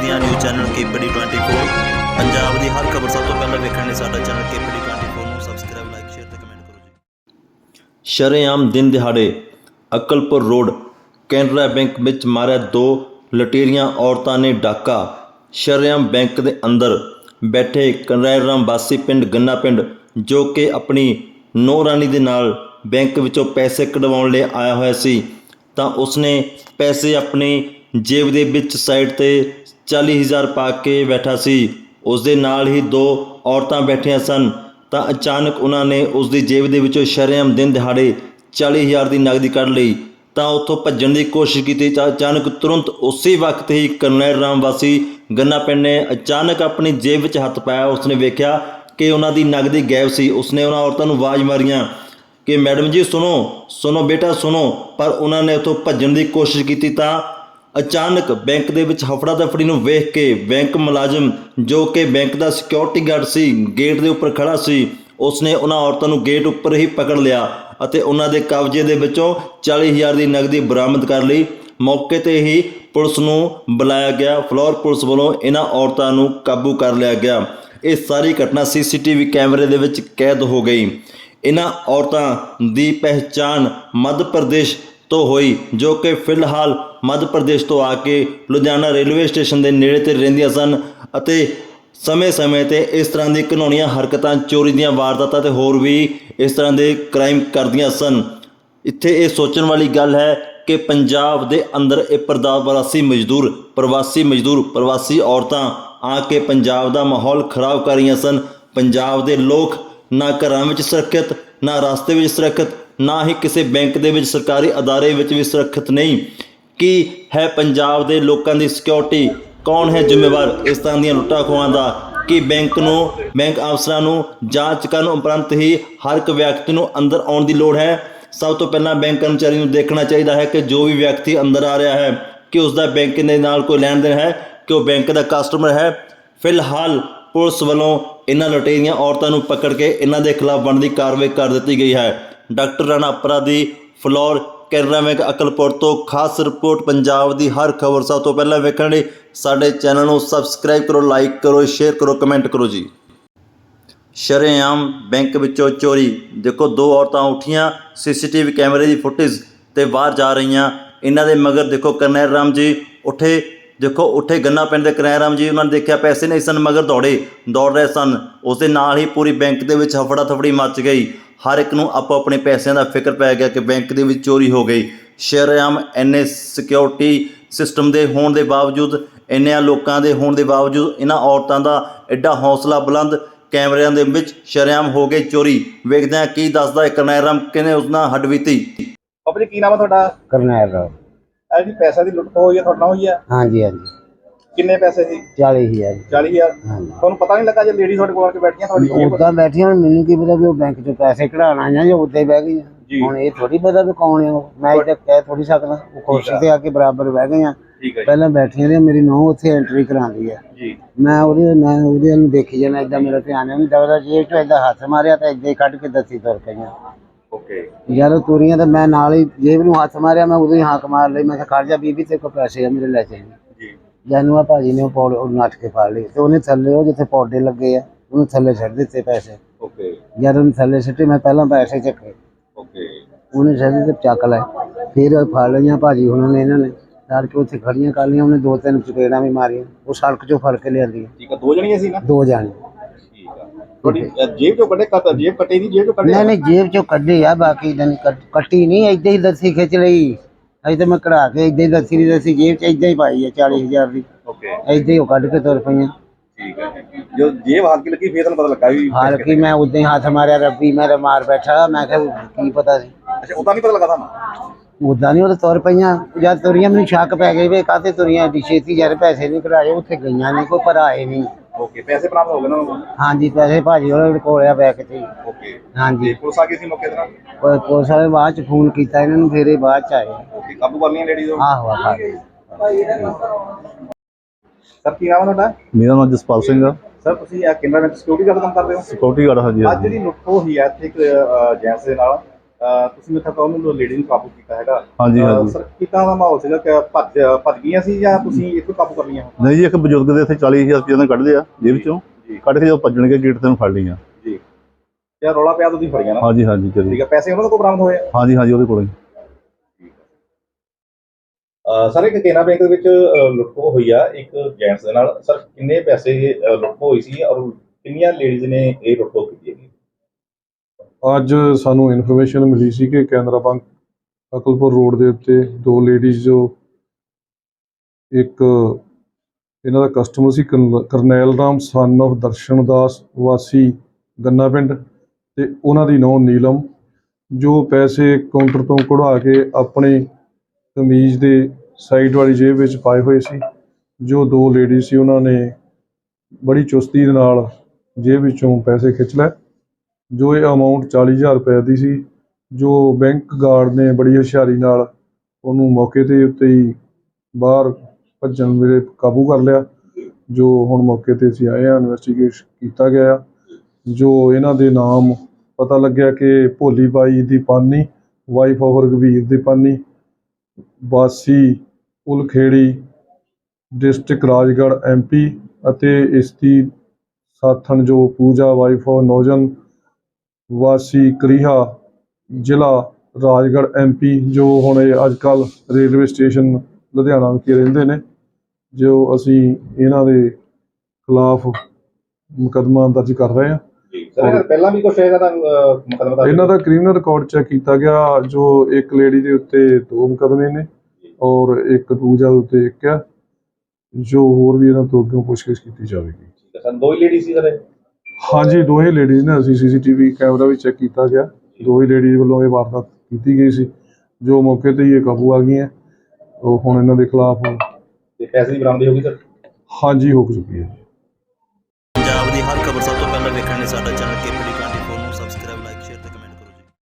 ਪੰਜਾਬ ਦੀਆਂ news channel KPD 24 Punjab ਦੀ ਹਰ ਖਬਰ ਸਭ ਤੋਂ ਪਹਿਲਾਂ ਵੇਖਣ ਲਈ ਸਾਡਾ ਚੈਨਲ ਕੇਪੀਡੀ 24 ਨੂੰ ਸਬਸਕ੍ਰਾਈਬ ਲਾਈਕ ਸ਼ੇਅਰ ਤੇ ਕਮੈਂਟ ਕਰੋ ਜੀ। ਸ਼ਰੇਆਮ ਦਿਨ ਦਿਹਾੜੇ ਅਕਲਪੁਰ ਰੋਡ, ਕੈਨਰਾ ਬੈਂਕ ਵਿੱਚ ਮਾਰਿਆ ਦੋ ਲਟੇਰੀਆਂ ਔਰਤਾਂ ਨੇ ਡਾਕਾ। ਸ਼ਰੇਆਮ ਬੈਂਕ ਦੇ ਅੰਦਰ ਬੈਠੇ ਕਨਰੈਰਾਮ ਵਾਸੀ ਪਿੰਡ ਗੰਨਾ ਪਿੰਡ, ਜੋ ਕਿ ਆਪਣੀ ਨੋ ਰਾਣੀ ਦੇ ਨਾਲ ਬੈਂਕ ਵਿੱਚੋਂ ਪੈਸੇ ਕਢਵਾਉਣ ਲਈ ਆਇਆ ਹੋਇਆ ਸੀ, ਤਾਂ ਉਸਨੇ ਪੈਸੇ ਆਪਣੀ ਜੇਬ ਦੇ ਵਿੱਚ ਸਾਈਡ ਤੇ 40000 ਪਾ ਕੇ ਬੈਠਾ ਸੀ। ਉਸ ਦੇ ਨਾਲ ਹੀ ਦੋ ਔਰਤਾਂ ਬੈਠੀਆਂ ਸਨ। ਤਾਂ ਅਚਾਨਕ ਉਹਨਾਂ ਨੇ ਉਸ ਦੀ ਜੇਬ ਦੇ ਵਿੱਚੋਂ ਸ਼ਰੇਆਮ ਦਿਨ ਦਿਹਾੜੇ 40000 ਦੀ ਨਗਦੀ ਕੱਢ ਲਈ। ਤਾਂ ਉੱਥੋਂ ਭੱਜਣ ਦੀ ਕੋਸ਼ਿਸ਼ ਕੀਤੀ। ਤਾਂ ਅਚਾਨਕ ਤੁਰੰਤ ਉਸੇ ਵਕਤ ਹੀ ਕਰਨੈਲ ਰਾਮ ਵਾਸੀ ਗੰਨਾ ਪਿੰਡ ਨੇ ਅਚਾਨਕ ਆਪਣੀ ਜੇਬ ਵਿੱਚ ਹੱਥ ਪਾਇਆ। ਉਸਨੇ ਵੇਖਿਆ ਕਿ ਉਹਨਾਂ ਦੀ ਨਗਦੀ ਗਾਇਬ ਸੀ। ਉਸਨੇ ਉਹਨਾਂ ਔਰਤਾਂ ਨੂੰ ਆਵਾਜ਼ ਮਾਰੀਆਂ ਕਿ, ਮੈਡਮ ਜੀ, ਸੁਣੋ ਸੁਣੋ ਬੇਟਾ, ਸੁਣੋ। ਪਰ ਉਹਨਾਂ ਨੇ ਉੱਥੋਂ ਭੱਜਣ ਦੀ ਕੋਸ਼ਿਸ਼ ਕੀਤੀ ਤਾਂ ਅਚਾਨਕ ਬੈਂਕ ਦੇ ਵਿੱਚ ਹਫੜਾ ਦਫੜੀ ਨੂੰ ਵੇਖ ਕੇ ਬੈਂਕ ਮੁਲਾਜ਼ਮ ਜੋ ਕਿ ਬੈਂਕ ਦਾ ਸਿਕਿਉਰਿਟੀ ਗਾਰਡ ਸੀ, ਗੇਟ ਦੇ ਉੱਪਰ ਖੜਾ ਸੀ, ਉਸਨੇ ਉਹਨਾਂ ਔਰਤਾਂ ਨੂੰ ਗੇਟ ਉੱਪਰ ਹੀ ਪਕੜ ਲਿਆ ਅਤੇ ਉਹਨਾਂ ਦੇ ਕਬਜ਼ੇ ਦੇ ਵਿੱਚੋਂ 40000 ਦੀ ਨਗਦੀ ਬਰਾਮਦ ਕਰ ਲਈ। ਮੌਕੇ ਤੇ ਹੀ ਪੁਲਿਸ ਨੂੰ ਬੁਲਾਇਆ ਗਿਆ। ਫਲੋਰ ਪੁਲਿਸ ਵੱਲੋਂ ਇਹਨਾਂ ਔਰਤਾਂ ਨੂੰ ਕਾਬੂ ਕਰ ਲਿਆ ਗਿਆ। ਇਹ ਸਾਰੀ ਘਟਨਾ ਸੀਸੀਟੀਵੀ ਕੈਮਰੇ ਦੇ ਵਿੱਚ ਕੈਦ ਹੋ ਗਈ। ਇਹਨਾਂ ਔਰਤਾਂ ਦੀ ਪਹਿਚਾਣ ਮੱਧ ਪ੍ਰਦੇਸ਼ ਤੋਂ ਹੋਈ, ਜੋ ਕਿ ਫਿਲਹਾਲ ਮੱਧ ਪ੍ਰਦੇਸ਼ ਤੋਂ ਆ ਕੇ ਲੁਧਿਆਣਾ ਰੇਲਵੇ ਸਟੇਸ਼ਨ ਦੇ ਨੇੜੇ ਤੇ ਰਹਿੰਦੀਆਂ ਸਨ ਅਤੇ ਸਮੇਂ-ਸਮੇਂ ਤੇ ਇਸ ਤਰ੍ਹਾਂ ਦੀ ਘਿਨੌਣੀਆਂ ਹਰਕਤਾਂ, ਚੋਰੀ ਦੀਆਂ ਵਾਰਦਾਤਾਂ ਤੇ ਹੋਰ ਵੀ ਇਸ ਤਰ੍ਹਾਂ ਦੇ ਕ੍ਰਾਈਮ ਕਰਦੀਆਂ ਸਨ। ਇੱਥੇ ਇਹ ਸੋਚਣ ਵਾਲੀ ਗੱਲ ਹੈ ਕਿ ਪੰਜਾਬ ਦੇ ਅੰਦਰ ਇਹ ਪ੍ਰਵਾਸੀ ਮਜ਼ਦੂਰ ਪ੍ਰਵਾਸੀ ਮਜ਼ਦੂਰ, ਪ੍ਰਵਾਸੀ ਔਰਤਾਂ ਆ ਕੇ ਪੰਜਾਬ ਦਾ ਮਾਹੌਲ ਖਰਾਬ ਕਰ ਰਹੀਆਂ ਸਨ। ਪੰਜਾਬ ਦੇ ਲੋਕ ਨਾ ਘਰਾਂ ਵਿੱਚ ਸੁਰੱਖਿਅਤ, ਨਾ ਰਸਤੇ ਵਿੱਚ ਸੁਰੱਖਿਅਤ ਨਾ ਹੀ ਕਿਸੇ ਬੈਂਕ ਦੇ ਵਿੱਚ, ਸਰਕਾਰੀ ਅਦਾਰੇ ਵਿੱਚ ਵੀ ਸੁਰੱਖਿਅਤ ਨਹੀਂ। ਕੀ ਹੈ ਪੰਜਾਬ ਦੇ ਲੋਕਾਂ ਦੀ ਸਿਕਿਉਰਿਟੀ ਕੌਣ ਹੈ ਜ਼ਿੰਮੇਵਾਰ? ਇਸ ਤਰ੍ਹਾਂ ਦੀਆਂ ਲੁੱਟਾਂ ਖੋਹਾਂ ਦਾ ਕਿ ਬੈਂਕ ਨੂੰ, ਬੈਂਕ ਅਫਸਰਾਂ ਨੂੰ ਜਾਂਚ ਕਰਨ ਉਪਰੰਤ ਹੀ ਹਰ ਇੱਕ ਵਿਅਕਤੀ ਨੂੰ ਅੰਦਰ ਆਉਣ ਦੀ ਲੋੜ ਹੈ? ਸਭ ਤੋਂ ਪਹਿਲਾਂ ਬੈਂਕ ਕਰਮਚਾਰੀ ਨੂੰ ਦੇਖਣਾ ਚਾਹੀਦਾ ਹੈ ਕਿ ਜੋ ਵੀ ਵਿਅਕਤੀ ਅੰਦਰ ਆ ਰਿਹਾ ਹੈ, ਕਿ ਉਸ ਦਾ ਬੈਂਕ ਦੇ ਨਾਲ ਕੋਈ ਲੈਣ ਦੇਣ ਹੈ, ਕਿ ਉਹ ਬੈਂਕ ਦਾ ਕਸਟਮਰ ਹੈ। ਫਿਲਹਾਲ ਪੁਲਿਸ ਵੱਲੋਂ ਇਹਨਾਂ ਲੁਟੇਰੀਆਂ ਔਰਤਾਂ ਨੂੰ ਪਕੜ ਕੇ ਇਹਨਾਂ ਦੇ ਖਿਲਾਫ ਬਣਦੀ ਕਾਰਵਾਈ ਕਰ ਦਿੱਤੀ ਗਈ ਹੈ। ਡਾਕਟਰ ਰਾਣਾ ਅਪਰਾਧੀ ਫਲੋਰ ਕੈਨਰਾ ਬੈਂਕ ਅਕਲਪੁਰ ਤੋਂ ਖਾਸ ਰਿਪੋਰਟ ਪੰਜਾਬ ਦੀ ਹਰ ਖਬਰ। ਸਭ ਤੋਂ ਪਹਿਲਾਂ ਵੇਖਣ ਲਈ ਸਾਡੇ ਚੈਨਲ ਨੂੰ ਸਬਸਕ੍ਰਾਈਬ ਕਰੋ, ਲਾਈਕ ਕਰੋ, ਸ਼ੇਅਰ ਕਰੋ, ਕਮੈਂਟ ਕਰੋ ਜੀ। ਸ਼ਰੇਆਮ ਬੈਂਕ ਵਿੱਚੋਂ ਚੋਰੀ। ਦੇਖੋ, ਦੋ ਔਰਤਾਂ ਉੱਠੀਆਂ, ਸੀਸੀਟੀਵੀ ਕੈਮਰੇ ਦੀ ਫੁਟੇਜ ਤੇ ਬਾਹਰ ਜਾ ਰਹੀਆਂ। ਇਹਨਾਂ ਦੇ ਮਗਰ ਦੇਖੋ ਕਰਨੈਲ ਰਾਮ ਜੀ ਉੱਠੇ। ਦੇਖੋ, ਉੱਠੇ ਗੰਨਾ ਪਿੰਡ ਦੇ ਕਰਨੈਲ ਰਾਮ ਜੀ, ਉਹਨਾਂ ਨੇ ਦੇਖਿਆ ਪੈਸੇ ਨਹੀਂ ਸਨ, ਮਗਰ ਦੌੜੇ, ਦੌੜ ਰਹੇ ਸਨ। ਉਸ ਦੇ ਨਾਲ ਹੀ ਪੂਰੀ ਬੈਂਕ ਦੇ ਵਿੱਚ ਹਫੜਾ ਥਫੜੀ ਮਚ ਗਈ। ਹਰ ਇੱਕ ਨੂੰ ਆਪੋ ਆਪਣੇ ਪੈਸਿਆਂ ਦਾ ਫਿਕਰ ਪੈ ਗਿਆ ਕਿ ਬੈਂਕ ਦੇ ਵਿੱਚ ਚੋਰੀ ਹੋ ਗਈ। ਸ਼ਰੇਆਮ ਐਨੇ ਸਿਕਿਉਰਿਟੀ ਸਿਸਟਮ ਦੇ ਹੋਣ ਦੇ ਬਾਵਜੂਦ ਇੰਨਿਆਂ ਲੋਕਾਂ ਦੇ ਹੋਣ ਦੇ ਬਾਵਜੂਦ ਇਹਨਾਂ ਔਰਤਾਂ ਦਾ ਐਡਾ ਹੌਸਲਾ ਬੁਲੰਦ ਕੈਮਰਿਆਂ ਦੇ ਵਿੱਚ ਸ਼ਰੇਆਮ ਹੋ ਗਈ ਚੋਰੀ। ਵੇਖਦੇ ਹਾਂ ਕੀ ਦੱਸਦਾ ਹੈ ਕਰਨੈਰਮ ਕਿਨੇ ਉਸ ਨਾਲ ਹੱਡਬੀਤੀ ਬਾਬਾ ਜੀ ਕੀ ਨਾਮ ਹੈ ਤੁਹਾਡਾ? ਕਰਨੈਲ ਰਾਓ ਇਹ ਜੀ ਪੈਸਾ ਦੀ ਲੁੱਟ ਹੋਈ ਹੈ ਤੁਹਾਡੇ ਨਾਲ ਹੋਈ ਹੈ ਹਾਂਜੀ ਹਾਂਜੀ। ਕਿੰਨੇ ਪੈਸੇ ਸੀ? 40000 40000 ਹਾਂਜੀ। ਤੁਹਾਨੂੰ ਪਤਾ ਨਹੀਂ ਲੱਗਾ ਜੇ ਲੇਡੀ ਤੁਹਾਡੇ ਕੋਲ ਆ ਕੇ ਬੈਠੀਆਂ ਤੁਹਾਡੀ ਉਦਾਂ ਬੈਠੀਆਂ ਮੈਨੂੰ ਕੀ ਪਤਾ ਵੀ ਉਹ ਬੈਂਕ ਚੋਂ ਪੈਸੇ ਕਢਾਉਣ ਆਈਆਂ ਜਾਂ ਉੱਤੇ ਬਹਿ ਜੀ। ਗਈਆਂ ਹੁਣ ਇਹ ਥੋੜੀ ਪਤਾ ਵੀ ਕੌਣ ਹੈ ਮੈਂ ਇੱਥੇ ਕਹਿ ਥੋੜੀ ਸਕਦਾ ਉਹ ਕੁਰਸੀ ਤੇ ਆ ਕੇ ਬਰਾਬਰ ਬਹਿ ਗਈਆਂ। ਪਹਿਲਾਂ ਬੈਠੀਆਂ ਨੇ ਮੇਰੀ ਨੂੰਹ ਉੱਥੇ ਐਂਟਰੀ ਕਰਾਉਂਦੀ ਜੀ। ਮੈਂ ਉਹਦੇ ਮੈਂ ਉਹਦੇ ਨੂੰ ਦੇਖੀ ਜਾਣਾ ਇਦਾਂ ਮੇਰਾ ਧਿਆਨ ਨਹੀਂ ਦਵਦਾ ਜੇਬ ਚੋਂ ਏਦਾਂ ਹੱਥ ਮਾਰਿਆ ਤਾਂ ਹੀ ਕੱਢ ਕੇ ਦੱਸੀ ਤੁਰ ਪਈਆਂ। ਓਕੇ। ਜਦੋਂ ਤੁਰੀਆਂ ਤਾਂ ਮੈਂ ਨਾਲ ਹੀ ਜੇਬ ਨੂੰ ਹੱਥ ਮਾਰਿਆ ਮੈਂ ਉਦੋਂ ਹੀ ਹਾਕ ਮਾਰ ਲਈ ਮੈਂ ਕਿਹਾ ਖੜ ਜਾ ਬੀਬੀ ਤੇ ਕੋ ਪੈਸੇ ਆ ਮੇਰੇ ਲੈ ਚੱਲੀ ਜੀ ਜਾਨੂੰ ਆ ਭਾਜੀ ਨੇ ਉਹ ਪੌੜ ਉਹ ਨੱਠ ਕੇ ਫੜ ਲਈ ਤੇ ਉਹਨੇ ਥੱਲੇ ਉਹ ਜਿੱਥੇ ਪੌਡੇ ਲੱਗੇ ਆ ਉਹਨੂੰ ਥੱਲੇ ਛੱਡ ਦਿੱਤੇ ਪੈਸੇ। ਓਕੇ। ਜਦ ਉਹਨੇ ਥੱਲੇ ਸਿੱਟੇ ਮੈਂ ਪਹਿਲਾਂ ਪੈਸੇ ਚੱਕੇ। ਓਕੇ। ਉਹਨੇ ਛੱਡ ਤੇ ਚੱਕ ਲਏ। ਫਿਰ ਉਹ ਫੜ ਲਈਆਂ ਭਾਜੀ ਉਹਨਾਂ ਨੇ ਇਹਨਾਂ ਨੇ। ਸੜ ਕੇ ਉੱਥੇ ਖੜੀਆਂ ਕਰ ਲਈਆਂ ਉਹਨੇ ਦੋ ਤਿੰਨ ਚਪੇੜਾਂ ਵੀ ਮਾਰੀਆਂ। ਉਹ ਸੜਕ ਚੋਂ ਫੜ ਕੇ ਲਿਆਂਦੀ ਠੀਕ ਆ ਦੋ ਜਣੀਆਂ ਸੀ ਨਾ? ਦੋ ਜਾਣੇ। ਠੀਕ ਆ। ਤੁਹਾਡੀ ਅ, ਜੇਬ ਚੋਂ ਕੱਢੇ ਕੱਟ ਜੇਬ ਕੱਟੇ ਦੀ ਜੇਬ ਚੋਂ ਕੱਢੇ ਨਹੀਂ ਨਹੀਂ ਜੇਬ ਚੋਂ ਕੱਢੇ ਆ ਬਾਕੀ ਜਾਨੀ ਕੱਟ- ਕੱਟੀ ਨਹੀਂ ਏਦਾਂ ਹੀ ਦੱਸੀ ਖਿੱਚ ਲਈ। ਅਜੇ ਤਾਂ ਮੈਂ ਕਢਾ ਕੇ ਏਦਾਂ ਹੀ ਦੱਸੀ ਨਹੀਂ ਦੱਸੀ ਜੇਬ ਚ ਏਦਾਂ ਹੀ ਪਾਈ ਆ 40000 ਦੀ। ਓਕੇ। ਏਦਾਂ ਹੀ ਉਹ ਕੱਢ ਕੇ ਤੁਰ ਪਈਆਂ। ਠੀਕ ਹੈ ਜੋ। ਜੇਬ ਹਲਕੀ ਲੱਗੀ ਫੇਰ ਤੁਹਾਨੂੰ ਪਤਾ ਲੱਗਾ ਵੀ ਹਾਲ ਕਿ ਮੈਂ ਉਦਾਂ ਹੀ ਹੱਥ ਮਾਰਿਆ ਰੱਬੀ ਮੇਰੇ ਮਾਰ ਬੈਠਾ ਮੈਂ ਕਿਹਾ ਕੀ ਪਤਾ ਸੀ। ਅੱਛਾ ਉਦਾਂ ਨਹੀਂ ਪਤਾ ਲੱਗਾ ਤੁਹਾਨੂੰ? ਉਦਾਂ ਨਹੀਂ ਉਹ ਤੁਰ ਪਈਆਂ। ਜਦ ਤੁਰੀਆਂ ਮੈਨੂੰ ਸ਼ੱਕ ਪੈ ਗਈ ਵੀ ਕਾਹਤੇ ਤੁਰੀਆਂ ਏਡੀ ਛੇਤੀ ਯਾਰ ਪੈਸੇ ਨਹੀਂ ਕਢਾਏ ਉੱਥੇ ਗਈਆਂ ਨਹੀਂ ਕੋਈ ਭਰਾਏ ਨਹੀਂ। ਓਕੇ ਪੈਸੇ ਬਰਾਮਦ ਹੋ ਗਏ ਨਾ ਉਹਨਾਂ ਨੂੰ? ਹਾਂਜੀ ਪੈਸੇ ਭਾਜੀ ਉਹਨਾਂ ਕੋਲਿਆ ਬੈਗ ਤੇ ਓਕੇ ਹਾਂਜੀ। ਤੇ ਪੁਲਿਸ ਆ ਗਈ ਸੀ ਮੌਕੇ ਤੇ ਨਾ ਉਹ ਪੁਲਿਸ ਵਾਲੇ ਬਾਅਦ ਚ ਫੋਨ ਕੀਤਾ ਇਹਨਾਂ ਨੂੰ ਫਿਰ ਇਹ ਬਾਅਦ ਚ ਆਏ। ਓਕੇ ਕਾਬੂ ਕਰ ਲਈਆਂ ਲੇਡੀਜ਼ ਨੂੰ ਆਹੋ ਆਹੋ। ਸਰ ਕੀ ਨਾਮ ਤੁਹਾਡਾ? ਮੇਰਾ ਨਾਮ ਜਸਪਾਲ ਸਿੰਘ ਆ। ਸਰ ਤੁਸੀਂ ਆ ਕੈਨਰਾ ਬੈਂਕ ਸਿਕਿਉਰਿਟੀ ਗਾਰਡ ਕੰਮ ਕਰਦੇ ਹੋ? ਸਿਕਿਉਰਿਟੀ ਗਾਰਡ ਹਾਂਜੀ ਅੱਜ ਹਾਂਜੀ। ਜਿਹੜੀ ਲੁੱਟ ਹੋਈ ਹੈ ਇੱਥੇ ਇੱਕ ਜੈਂਸ ਦੇ ਨਾਲ ਤੁਸੀਂ ਮੇਰੇ ਤੱਕ ਉਹਨੂੰ ਲੇਡੀ ਨੂੰ ਕਾਬੂ ਕੀਤਾ ਹੈਗਾ। ਹਾਂਜੀ ਹਾਂਜੀ। ਸਰ ਕਿੱਦਾਂ ਦਾ ਮਾਹੌਲ ਸੀਗਾ? ਕਿ ਭੱਜ ਭੱਜ ਗਈਆਂ ਸੀ ਜਾਂ ਤੁਸੀਂ ਇੱਕੋ ਕਾਬੂ ਕਰ ਲਈਆਂ ਨਹੀਂ ਜੀ ਇੱਕ ਬਜ਼ੁਰਗ ਦੇ ਇੱਥੇ 40000 ਰੁਪਏ ਨੇ ਕੱਢ ਲਿਆ ਜੇਬ ਚੋਂ। ਕੱਢ ਕੇ ਜਦੋਂ ਭੱਜਣਗੇ ਗੇਟ ਤੇ ਨੂੰ ਫੜ ਲਈਆਂ। ਜੀ। ਜਾਂ ਰੌਲਾ ਪਿਆ ਤਾਂ ਤੁਸੀਂ ਫੜੀਆਂ ਨਾ? ਹਾਂਜੀ ਹਾਂਜੀ ਠੀਕ ਹੈ ਪੈਸੇ ਉਹਨਾਂ ਕੋਲ ਬਰਾਮਦ ਹੋਏ ਆ? ਹਾਂਜੀ ਹਾਂਜੀ ਉਹਦੇ ਕੋਲ ਹੀ ਸਰ। ਇੱਕ ਕੇਨਾ ਬੈਂਕ ਦੇ ਵਿੱਚ ਲੁੱਟਖੋ ਹੋਈ ਆ ਇੱਕ ਜੈਂਟਸ ਦੇ ਨਾਲ। ਸਰ ਕਿੰਨੇ ਪੈਸੇ ਲੁੱਟਖੋ ਹੋਈ ਸੀ ਔਰ ਕਿੰਨੀਆਂ ਲੇਡੀਜ਼ ਨੇ ਇਹ ਲੁੱਟਖੋ ਕੀਤੀ ਹੈਗੀ ਅੱਜ ਸਾਨੂੰ ਇਨਫੋਰਮੇਸ਼ਨ ਮਿਲੀ ਸੀ ਕਿ ਕੈਨਰਾ ਬੈਂਕ ਅਕਲਪੁਰ ਰੋਡ ਦੇ ਉੱਤੇ ਦੋ ਲੇਡੀਜ਼ ਜੋ ਇੱਕ ਇਹਨਾਂ ਦਾ ਕਸਟਮਰ ਸੀ, ਕਰਨੈਲ ਰਾਮ ਸਨ of ਦਰਸ਼ਨ ਦਾਸ, ਵਾਸੀ ਗੰਨਾ ਪਿੰਡ ਤੇ ਉਹਨਾਂ ਦੀ ਨੌਂ ਨੀਲਮ, ਜੋ ਪੈਸੇ ਕਾਊਂਟਰ ਤੋਂ ਕਢਵਾ ਕੇ ਆਪਣੇ ਕਮੀਜ਼ ਦੇ ਸਾਈਡ ਵਾਲੀ ਜੇਬ ਵਿੱਚ ਪਾਏ ਹੋਏ ਸੀ, ਜੋ ਦੋ ਲੇਡੀ ਸੀ, ਉਹਨਾਂ ਨੇ ਬੜੀ ਚੁਸਤੀ ਦੇ ਨਾਲ ਜੇਬ ਵਿੱਚੋਂ ਪੈਸੇ ਖਿੱਚ ਲਏ। ਜੋ ਇਹ ਅਮਾਊਂਟ ਚਾਲੀ ਹਜ਼ਾਰ ਰੁਪਏ ਦੀ ਸੀ, ਜੋ ਬੈਂਕ ਗਾਰਡ ਨੇ ਬੜੀ ਹੁਸ਼ਿਆਰੀ ਨਾਲ ਉਹਨੂੰ ਮੌਕੇ ਦੇ ਉੱਤੇ ਹੀ ਬਾਹਰ ਭੱਜਣ ਵੇਲੇ ਕਾਬੂ ਕਰ ਲਿਆ, ਜੋ ਹੁਣ ਮੌਕੇ ਤੇ ਅਸੀਂ ਆਏ ਹਾਂ ਇਨਵੈਸਟੀਗੇਟ ਕੀਤਾ ਗਿਆ ਜੋ ਇਹਨਾਂ ਦੇ ਨਾਮ ਪਤਾ ਲੱਗਿਆ ਕਿ ਭੋਲੀ ਬਾਈ ਦੀ ਪਾਨੀ ਵਾਈਫ ਆਫ ਰਘਵੀਰ ਦੀ ਪਾਨੀ, ਵਾਸੀ ਉਲਖੇੜੀ ਡਿਸਟ੍ਰਿਕਟ ਰਾਜਗੜ੍ਹ ਐਮਪੀ ਅਤੇ ਇਸ ਦੀ ਸਾਥਣ ਜੋ ਪੂਜਾ ਵਾਈਫ ਆਫ ਨੌਜਨ ਵਾਸੀ ਕਰੀਹਾ ਜ਼ਿਲ੍ਹਾ ਰਾਜਗੜ੍ਹ ਐਮਪੀ ਜੋ ਹੁਣ ਇਹ ਅੱਜ ਕੱਲ ਰੇਲਵੇ ਸਟੇਸ਼ਨ ਲੁਧਿਆਣਾ ਵਿਖੇ ਰਹਿੰਦੇ ਨੇ ਜੋ ਅਸੀਂ ਇਹਨਾਂ ਦੇ ਖਿਲਾਫ ਮੁਕੱਦਮਾ ਦਰਜ ਕਰ ਰਹੇ ਹਾਂ। ਜੀ। ਸਰ ਪਹਿਲਾਂ ਵੀ ਕੁਝ ਇਹਦਾ ਦਾ ਮੁਕਦਮਾ ਦਰਜ ਇਹਨਾਂ ਦਾ ਕ੍ਰਿਮੀਨਲ ਰਿਕਾਰਡ ਚੈੱਕ ਕੀਤਾ ਗਿਆ ਜੋ ਇੱਕ ਲੇਡੀ ਦੇ ਉੱਤੇ ਦੋ ਮੁਕੱਦਮੇ ਨੇ ਔਰ ਇੱਕ ਪੂਜਾ ਦੇ ਉੱਤੇ ਇੱਕ ਆ ਜੋ ਹੋਰ ਵੀ ਇਹਨਾਂ ਤੋਂ ਅੱਗੇ ਪੁੱਛਗਿੱਛ ਕੀਤੀ ਜਾਵੇਗੀ। ਸਰ ਦੋ ਹੀ ਲੇਡੀ ਸੀ ਸਰ? ਹਾਂਜੀ ਦੋਹੇ ਲੇਡੀਜ਼ ਨੇ ਅਸੀਂ ਸੀਸੀਟੀਵੀ ਕੈਮਰਾ ਵੀ ਚੈੱਕ ਕੀਤਾ ਗਿਆ। ਦੋਹੇ ਲੇਡੀਜ਼ ਵੱਲੋਂ ਇਹ ਵਾਰਦਾਤ ਕੀਤੀ ਗਈ ਸੀ। ਜੋ ਮੌਕੇ ਤੇ ਹੀ ਇਹ ਕਾਬੂ ਆ ਗਈਆਂ। ਉਹ ਹੁਣ ਇਹਨਾਂ ਦੇ ਖਿਲਾਫ ਤੇ ਪੈਸੇ ਦੀ ਬਰਾਮਦੀ ਹੋ ਗਈ ਸਰ? ਹਾਂਜੀ ਹੋ ਚੁੱਕੀ ਹੈ। ਪੰਜਾਬ ਦੀ ਹਰ ਖਬਰ ਸਭ ਤੋਂ ਪਹਿਲਾਂ ਵੇਖਣ ਲਈ ਸਾਡਾ ਚੈਨਲ ਕੇਪੀਡੀ 24